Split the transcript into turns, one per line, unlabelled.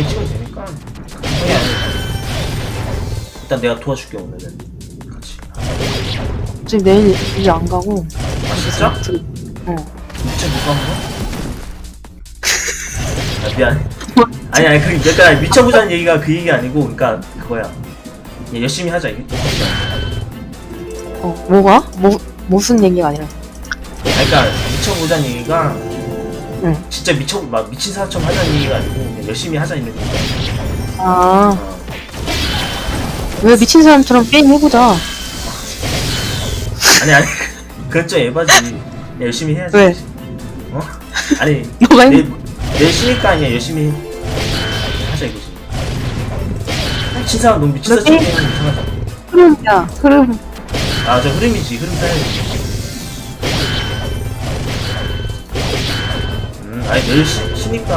나중에 찍으면 되니까 형이 아니야 일단 내가 도와줄게 오늘은 같이
지금 내일 이제 안 가고.
아 진짜?
어.
진짜 누가 한 거? 아 미안 아니 아니 그 그러니까 미쳐보자는 얘기가 그 얘기 아니고 그러니까 그거야 그냥 열심히 하자 이게
어, 뭐가? 뭐, 무슨 얘기가 아니라.
아니, 그러니까 미쳐보자는 얘기가
응.
진짜 미쳐 막 미친 사람처럼 하자는 얘기가 아니고 그냥 열심히 하자 이런 얘기야
아,
어.
왜 미친 사람처럼 게임 해보자.
아니 아니 그건 좀 에바지 그냥 열심히 해야지
왜?
어? 아니
너가
내,
힘,
내 쉬니까 아니야 열심히 하자 이거지 미친 사람 너무 미친 사람처럼? 게임하면 이상하다
흐름이야, 흐름.
아저 흐름이지 흐름 타야지 아니 내일 쉬, 쉬니까